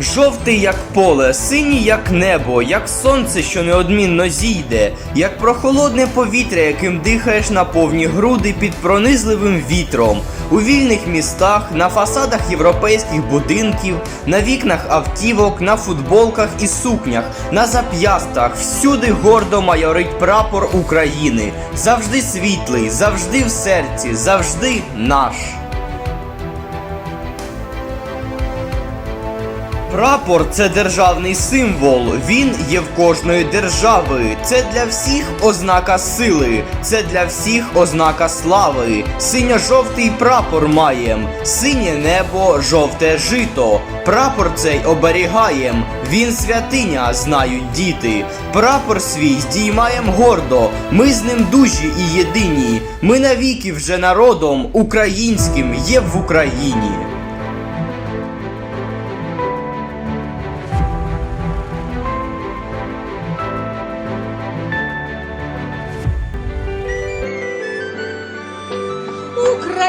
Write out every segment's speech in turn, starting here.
Жовтий, як поле, синій, як небо, як сонце, що неодмінно зійде, як прохолодне повітря, яким дихаєш на повні груди під пронизливим вітром, у вільних містах, на фасадах європейських будинків, на вікнах автівок, на футболках і сукнях, на зап'ястах, всюди гордо майорить прапор України. Завжди світлий, завжди в серці, завжди наш. Прапор це державний символ. Він є в кожної держави. Це для всіх ознака сили, це для всіх ознака слави. Синьо-жовтий прапор маєм, синє небо, жовте жито. Прапор цей оберігаєм. Він святиня, знають діти. Прапор свій здіймаєм гордо. Ми з ним дужі і єдині. Ми навіки вже народом українським є в Україні.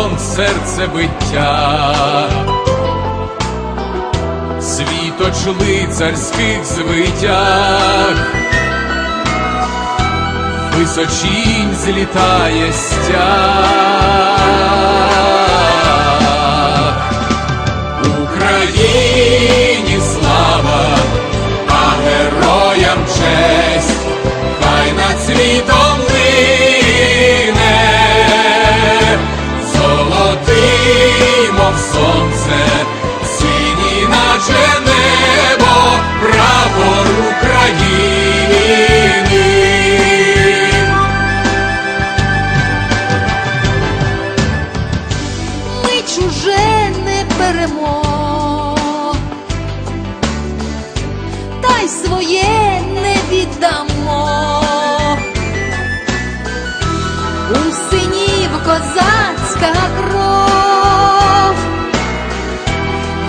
унісон серцебиття, світоч лицарських звитяг, височінь злітає стяг. Україні слава, а героям честь, хай над світом не та й своє не віддамо. У синів козацька кров,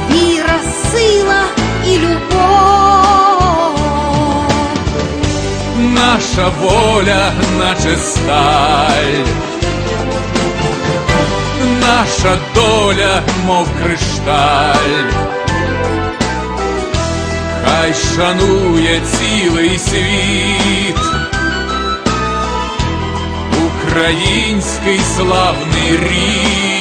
віра, сила і любов. Наша воля, наче сталь, наша доля, мов кришталь, хай шанує цілий світ, український славний рід,